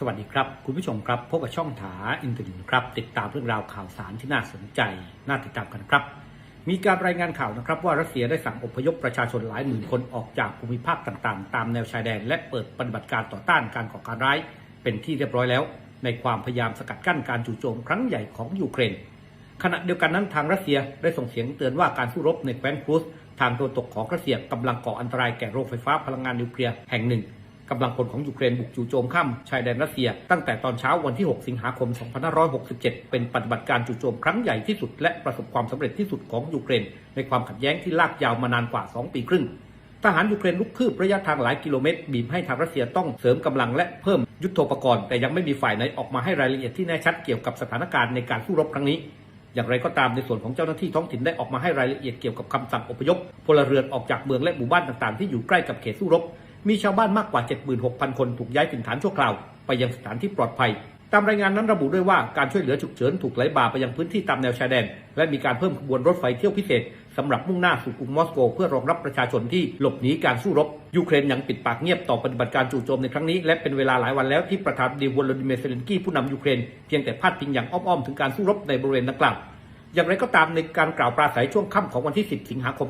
สวัสดีครับ คุณผู้ชมครับพบกับช่องถาอินเทอร์นครับ ติดตามเรื่องราวข่าวสารที่น่าสนใจ น่าติดตามกันครับ มีการรายงานข่าวนะครับว่ารัสเซียได้สั่งอพยพประชาชนหลายหมื่นคนออกจากภูมิภาคต่างๆ ตามแนวชายแดน และเปิดปฏิบัติการต่อต้านการก่อการร้าย เป็นที่เรียบร้อยแล้ว ในความพยายามสกัดกั้นการจู่โจมครั้งใหญ่ของยูเครน ขณะเดียวกันนั้นทางรัสเซียได้ส่งเสียงเตือนว่าการสู้รบในแคว้นครูซทางตะวันตกของรัสเซียกำลังก่ออันตรายแก่โรงไฟฟ้าพลังงานนิวเคลียร์แห่งหนึ่ง กำลังพลของยูเครนบุกจู่โจมข้ามชายแดนรัสเซีย ตั้งแต่ตอนเช้าวันที่ 6 สิงหาคม 2567 เป็นปฏิบัติการจู่โจมครั้งใหญ่ที่สุด และประสบความสำเร็จที่สุดของยูเครน ในความขัดแย้งที่ลากยาวมานานกว่า 2 ปีครึ่งทหารยูเครนลุกคืบระยะทางหลายกิโลเมตร บีบให้ทางรัสเซียต้องเสริมกำลังและเพิ่มยุทโธปกรณ์แต่ยังไม่มีฝ่ายไหนออกมาให้รายละเอียดที่แน่ชัดเกี่ยวกับสถานการณ์ในการสู้รบครั้งนี้ อย่างไรก็ตามในส่วนของเจ้าหน้าที่ท้องถิ่นได้ออกมาให้รายละเอียดเกี่ยวกับคำสั่งอพยพพลเรือนออกจากเมืองและหมู่บ้านต่างๆ ที่อยู่ใกล้กับเขตสู้รบ มีชาวบ้านมากกว่า 76,000 คนถูกย้ายถิ่นฐานชั่วคราว ไปยังสถานที่ปลอดภัย ตามรายงานนั้นระบุด้วยว่าการช่วยเหลือฉุกเฉินถูกไหลบ่าไปยังพื้นที่ตามแนวชายแดน และมีการเพิ่มขบวนรถไฟเที่ยวพิเศษสำหรับมุ่งหน้าสู่กรุงมอสโก เพื่อรองรับประชาชนที่หลบหนีการสู้รบ ยูเครนยังปิดปากเงียบต่อปฏิบัติการจู่โจมในครั้งนี้ และเป็นเวลาหลายวันแล้วที่ประธานาธิบดีวลาดิเมียร์เซเลนกี้ผู้นำยูเครนเพียงแต่พาดพิงอย่างอ้อมๆถึงการสู้รบในบริเวณดังกล่าวอย่างไรก็ตามในการกล่าวปราศัยช่วงค่ำของวันที่ 10 สิงหาคม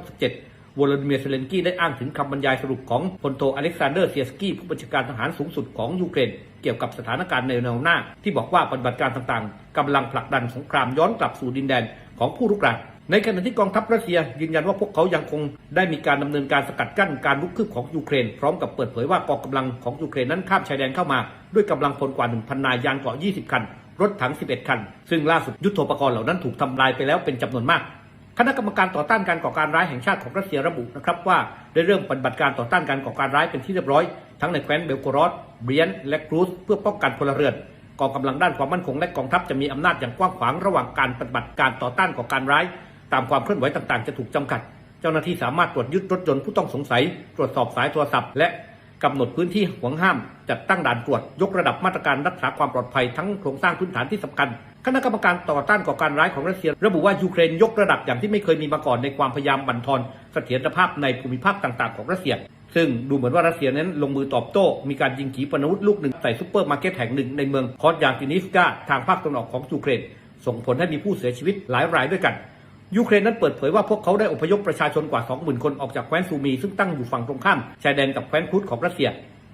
2567 วลาดิเมียร์เซเลนกี้ได้อ้างถึงคำบรรยายสรุปของพลโทอเล็กซานเดอร์เซียสกี้ผู้บัญชาการทหารสูงสุดของยูเครนเกี่ยวกับสถานการณ์ในแนวหน้า ที่บอกว่าปฏิบัติการต่างๆกำลังผลักดันสงครามย้อนกลับสู่ดินแดนของผู้รุกรานในขณะที่กองทัพรัสเซียยืนยันว่าพวกเขายังคงได้มีการดำเนินการสกัดกั้นการลุกคืบของยูเครน พร้อมกับเปิดเผยว่ากองกำลังของยูเครนนั้นข้ามชายแดนเข้ามา ด้วยกำลังพลกว่า 1,000 นายยานเกราะ 20 คัน รถถัง 11 คัน ซึ่งล่าสุดยุทโธปกรณ์เหล่านั้นถูกทำลายไปแล้วเป็นจำนวนมาก คณะกรรมการต่อต้านการก่อการร้ายแห่งชาติของรัสเซียระบุนะครับว่าได้เริ่มปฏิบัติการต่อต้านการก่อการร้ายเป็นที่เรียบร้อย ทั้งในแคว้นเบลโกรอดเบรียนและกรูซเพื่อป้องกันพลเรือนกองกำลังด้านความมั่นคงและกองทัพจะมีอำนาจอย่างกว้างขวางระหว่างการปฏิบัติการต่อต้านก่อการร้าย ตามความเคลื่อนไหวต่างๆ จะถูกจำกัด เจ้าหน้าที่สามารถตรวจยึดรถยนต์ผู้ต้องสงสัย ตรวจสอบสายโทรศัพท์ และกำหนดพื้นที่ห่วงห้าม จัดตั้งด่านตรวจยกระดับมาตรการรักษาความปลอดภัยทั้งโครงสร้างพื้นฐานที่สำคัญ คณะกรรมการต่อต้านก่อการร้ายของรัสเซีย ระบุว่ายูเครนยกระดับอย่างที่ไม่เคยมีมาก่อนในความพยายามบั่นทอนเสถียรภาพในภูมิภาคต่างๆ ของรัสเซีย ซึ่งดูเหมือนว่ารัสเซียนั้นลงมือตอบโต้ มีการยิงขีปนาวุธลูกหนึ่งใส่ซุปเปอร์มาร์เก็ตแห่งหนึ่งในเมืองคอสยางตินิสกาทางภาคตะวันออกของยูเครน ส่งผลให้มีผู้เสียชีวิตหลายรายด้วยกันยูเครนนั้นเปิดเผยว่าพวกเขาได้อพยพประชาชนกว่า 20,000 คนออกจากแคว้นซูมีซึ่งตั้งอยู่ฝั่งตรงข้ามชายแดนกับแคว้นครูดของรัสเซีย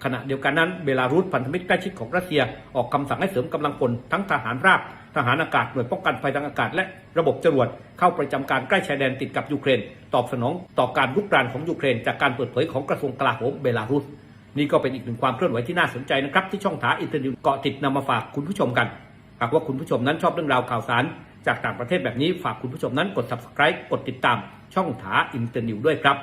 ขณะเดียวกันนั้นเบลารุสพันธมิตรใกล้ชิดของรัสเซียออกคำสั่งให้เสริมกำลังพลทั้งทหารราบ ทหารอากาศหน่วยป้องกันภัยทางอากาศ และระบบจรวดเข้าประจำการใกล้ชายแดนติดกับยูเครน ตอบสนองต่อการลุกรานของยูเครน จากการเปิดเผยของกระทรวงกลาโหมเบลารุสนี่ก็เป็นอีกหนึ่งความเคลื่อนไหวที่น่าสนใจนะครับ ที่ช่องถาอินเทอร์เน็ตเกาะติดนำมาฝากคุณผู้ชมกันหากว่าคุณผู้ชมนั้นชอบเรื่องราวข่าวสาร จากต่างประเทศแบบนี้ฝากคุณผู้ชมนั้นกด subscribe กดติดตามช่องถาอินเตอร์นิวด้วยครับ